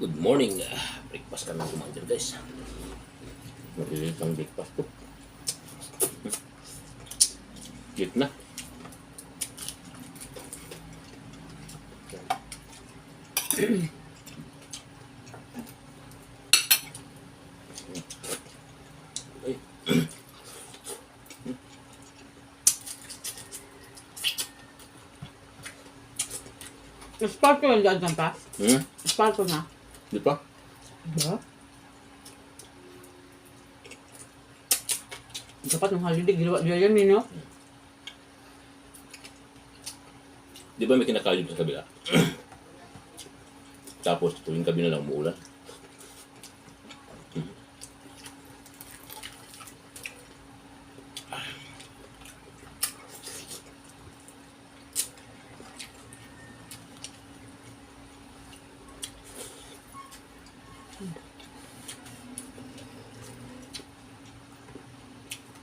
Good morning. Ah, Breakfast kami kumain guys. Maliliit ang breakfast ko. Cute na. Ay. Sparkle yan dyan, pa? Hmm? Sparkle na. Di pa? Diba? Dapat nung holiday, ginawa nila yan, Nino. Di ba may kinakalib sa kabila? Tapos tuwing gabi na lang umuulan.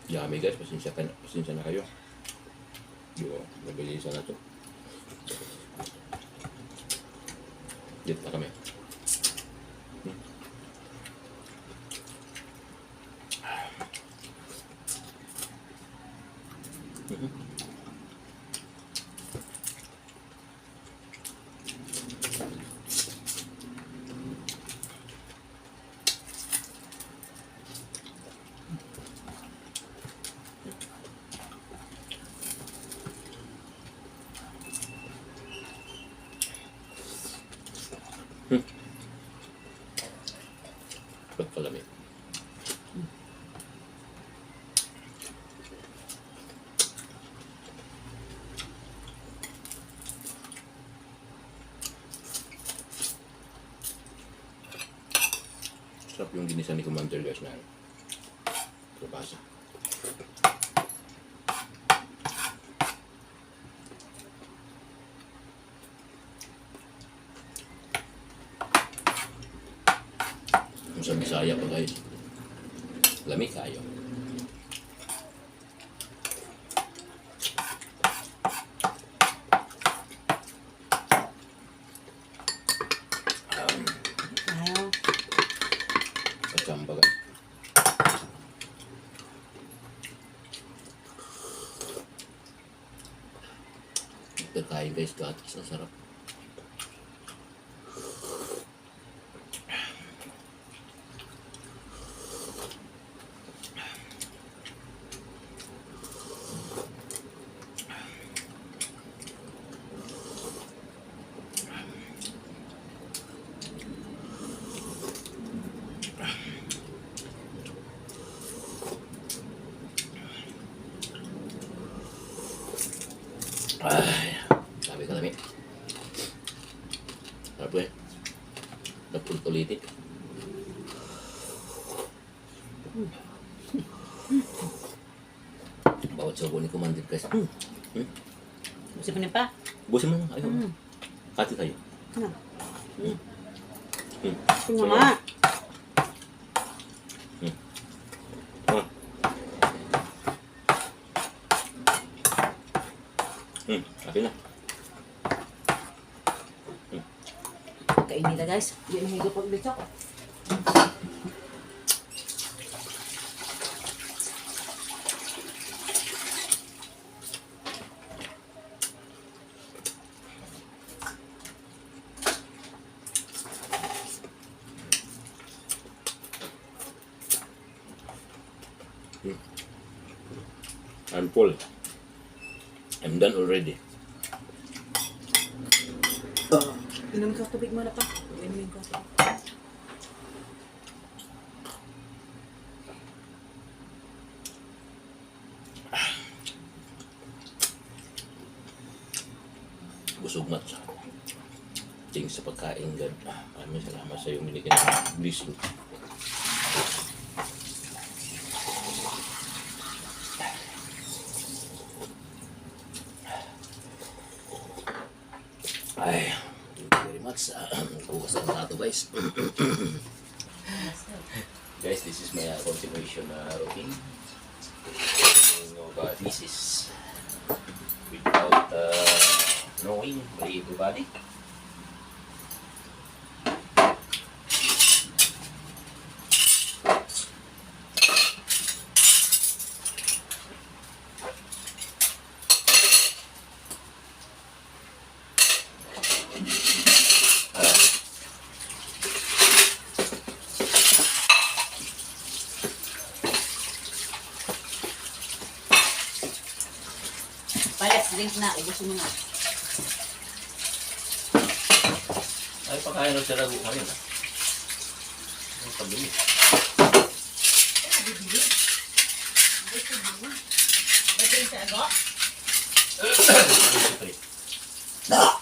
Yummy guys, pasensya, ka na, pasensya na kayo. Yo, mabilisan na to. Dito na kami. Sarap yung ginisa ni Commander guys na Trabasa. Kung sa Bisaya pa guys. Lamig kayo. Kachamba guys. Kakain guys, gatas na sarap. Ay, sabi ka namin. Sarap eh. Napulot ulitin. Bawat sabaw ni Commander guys. Hmm. Hmm. Gusto pa niya pa? Busin mo. Ayaw. Hmm. Kati tayo. Ano? Hmm. Ito nga. Hmm. Akin na. Kain nila guys. Hindi na higo pag bitok. I'm full. I'm done already. Inom ka tubig mo na pa. Inom ko. busog mat sa ting sa pagkain God. Ah, Maraming salamat sa iyong binigyan ng blessing. Much. Uh, Bukas ang tato guys. guys, this is my uh, continuation uh, routine. Of, uh, this is without uh, knowing by everybody. Palas drink na. Ubusin mo na. Ay, pakain na siya lago kanina. Ang pabili. Ito yung sa ago? Siyempre. Guys,